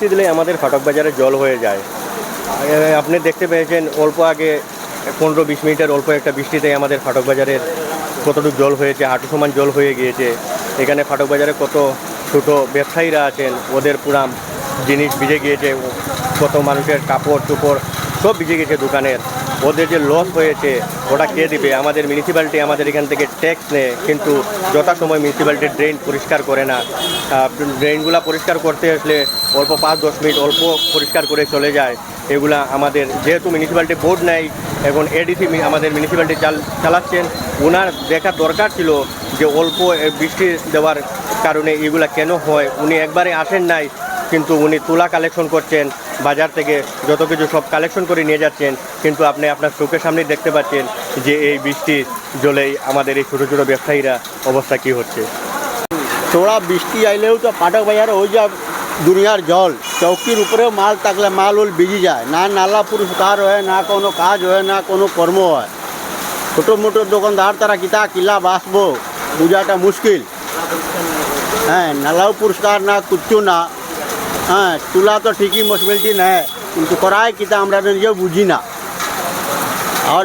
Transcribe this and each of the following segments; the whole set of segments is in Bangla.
বৃষ্টি দিলে আমাদের ফাটক বাজারে জল হয়ে যায়। আপনি দেখতে পেয়েছেন, অল্প আগে পনেরো বিশ মিনিটের অল্প একটা বৃষ্টিতে আমাদের ফাটক বাজারের কতটুকু জল হয়েছে, হাঁটু সমান জল হয়ে গিয়েছে। এখানে ফাটক বাজারে কত ছোটো ব্যবসায়ীরা আছেন, ওদের পুরাম জিনিস ভিজে গিয়েছে, কত মানুষের কাপড় চোপড় সব ভিজে গেছে দোকানের। ওদের যে লস হয়েছে ওটা কে দিবে? আমাদের মিউনিসিপ্যালিটি আমাদের এখান থেকে ট্যাক্স নেয়, কিন্তু যথাসময় মিউনিসিপ্যালিটি ড্রেন পরিষ্কার করে না। ড্রেনগুলো পরিষ্কার করতে আসলে অল্প পাঁচ দশ মিনিট অল্প পরিষ্কার করে চলে যায়। এগুলা আমাদের যেহেতু মিউনিসিপ্যালিটি বোর্ড নাই, এখন এডিসি আমাদের মিউনিসিপ্যালিটি চাল চালাচ্ছেন। ওনার দেখা দরকার ছিল যে অল্প বৃষ্টি দেওয়ার কারণে এগুলা কেন হয়। উনি একবারে আসেন নাই, কিন্তু উনি তুলা কালেকশন করছেন। বাজার থেকে যত কিছু সব কালেকশন করে নিয়ে যাচ্ছেন, কিন্তু আপনি আপনার চোখের সামনে দেখতে পাচ্ছেন যে এই বৃষ্টির জলেই আমাদের এই ছোটো ছোটো ব্যবসায়ীরা অবস্থা কি হচ্ছে। থোড়া বৃষ্টি আইলেও তো পাটক বাজারে ওই যা দুনিয়ার জল, চৌকির উপরে মাল থাকলে মাল উল ভিজি যায়। না নালা পুরস্কার হয়, না কোনো কাজ হয়, না কোনো কর্ম হয়। ছোটো মোটো দোকানদার, তারা কিতা কিলা বাসবো বোঝাটা মুশকিল। হ্যাঁ নালাও পুরস্কার না, কিচ্ছু না। হ্যাঁ তুলা তো ঠিকই মুশকিলটি নেয় কিন্তু করায় কিতা আমরা নিজেও বুঝি না আর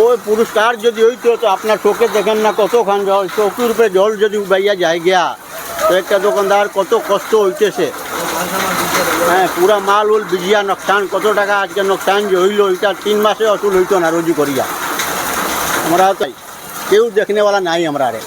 ওই পুরস্কার যদি হইতো তো আপনার চোখে দেখেন না কতখান জল চৌকির উপরে জল যদি বাইয়া যায় গিয়া তো একটা দোকানদার কত কষ্ট হইতেছে হ্যাঁ পুরা মাল উল বিজিয়া নোকসান কত টাকা আজকে নোকসান যে হইল এটা তিন মাসে অসুল হইতো না রোজি করিয়া আমরা তাই কেউ দেখনেওয়ালা নাই আমরা রে